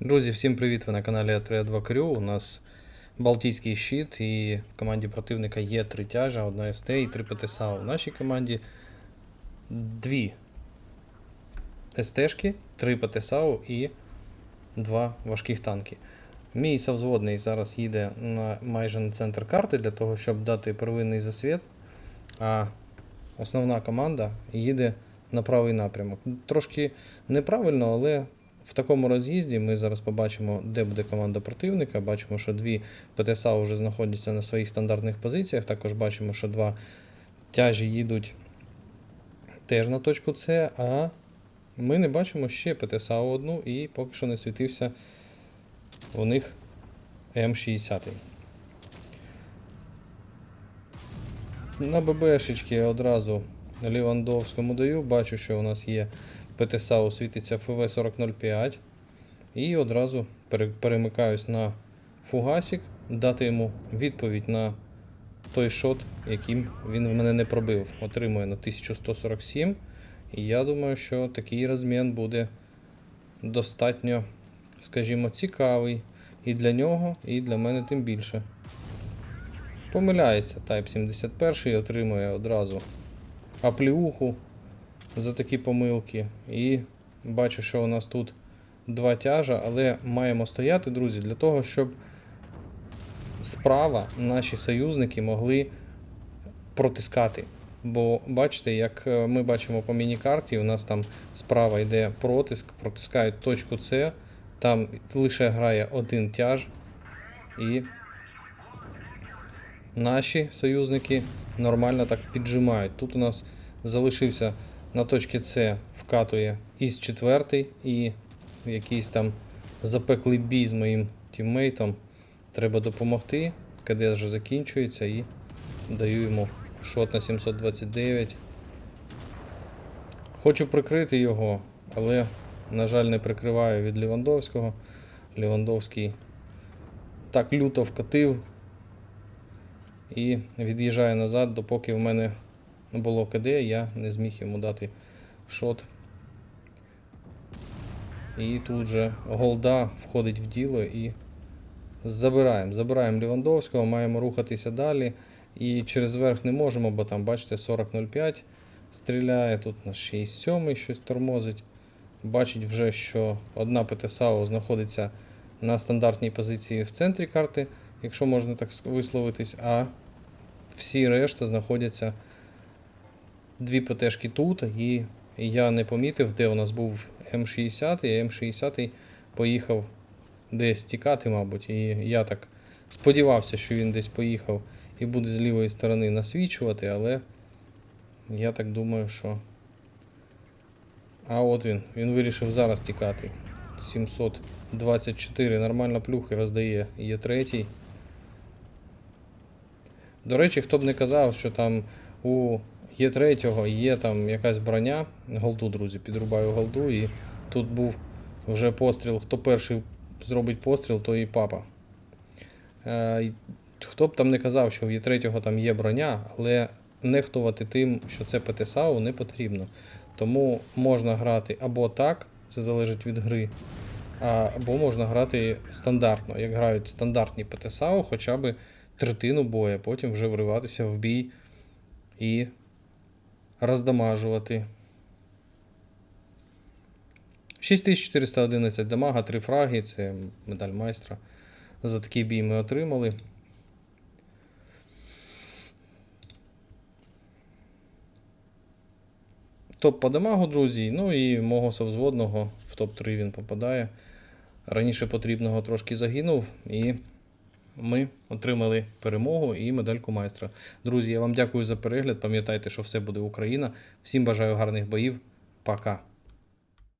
Друзі, всім привіт! Ви на каналі А32 Крю. У нас Балтійський щит і в команді противника є три тяжа, одна СТ і три ПТСА. У нашій команді дві СТшки, три ПТСАУ і два важких танки. Мій совзводний зараз їде на майже на центр карти для того, щоб дати первинний засвіт, а основна команда їде на правий напрямок. Трошки неправильно, але в такому роз'їзді ми зараз побачимо, де буде команда противника. Бачимо, що дві ПТСА вже знаходяться на своїх стандартних позиціях. Також бачимо, що два тяжі їдуть теж на точку С, а ми не бачимо ще ПТСА одну і поки що не світився у них М60. На ББшечки одразу Лівандовському даю. Бачу, що у нас є ПТСАУ світиться ФВ-4005. І одразу перемикаюсь на фугасик, дати йому відповідь на той шот, яким він в мене не пробив. Отримує на 1147. І я думаю, що такий розмін буде достатньо, скажімо, цікавий. І для нього, і для мене тим більше. Помиляється Type 71 отримує одразу апліуху за такі помилки. І бачу, що у нас тут два тяжа, але маємо стояти, друзі, для того, щоб справа наші союзники могли протискати. Бо бачите, як е, ми бачимо по міні-карті, у нас там справа йде протиск, протискають точку С, там лише грає один тяж, і наші союзники нормально так піджимають. Тут у нас залишився на точці С вкатує із четвертий і якийсь там запеклий бій з моїм тіммейтом. Треба допомогти. КД вже закінчується і даю йому шот на 729. Хочу прикрити його, але, на жаль, не прикриваю від Лівандовського. Лівандовський так люто вкатив і від'їжджає назад, допоки в мене було КД, я не зміг йому дати шот. І тут же голда входить в діло і забираємо. Забираємо Лівандовського, маємо рухатися далі. І через верх не можемо, бо там, бачите, 40.05 стріляє, тут на 6.7 щось тормозить. Бачить вже, що одна ПТСАУ знаходиться на стандартній позиції в центрі карти, якщо можна так висловитись, а всі решта знаходяться дві ПТшки тут, і я не помітив, де у нас був М60, і М60 поїхав десь тікати, мабуть. І я так сподівався, що він десь поїхав і буде з лівої сторони насвічувати, але я так думаю, що. А от він, він вирішив зараз тікати. 724 нормально плюхи роздає. Є третій. До речі, хто б не казав, що там у є третього є там якась броня. Голду, друзі, підрубаю голду, і тут був вже постріл. Хто перший зробить постріл, то і папа. Е, хто б там не казав, що в Є3 там є броня, але нехтувати тим, що це ПТСАУ, не потрібно. Тому можна грати або так, це залежить від гри, або можна грати стандартно, як грають стандартні ПТСАУ, хоча б третину бою, потім вже вриватися в бій і роздамажувати. 6411 дамага, 3 фраги, це медаль майстра. За такий бій ми отримали. Топ по дамагу, друзі. Ну і мого совзводного в топ-3 він попадає. Раніше потрібного трошки загинув, і ми отримали перемогу і медальку майстра. Друзі, я вам дякую за перегляд. Пам'ятайте, що все буде Україна. Всім бажаю гарних боїв. Пока.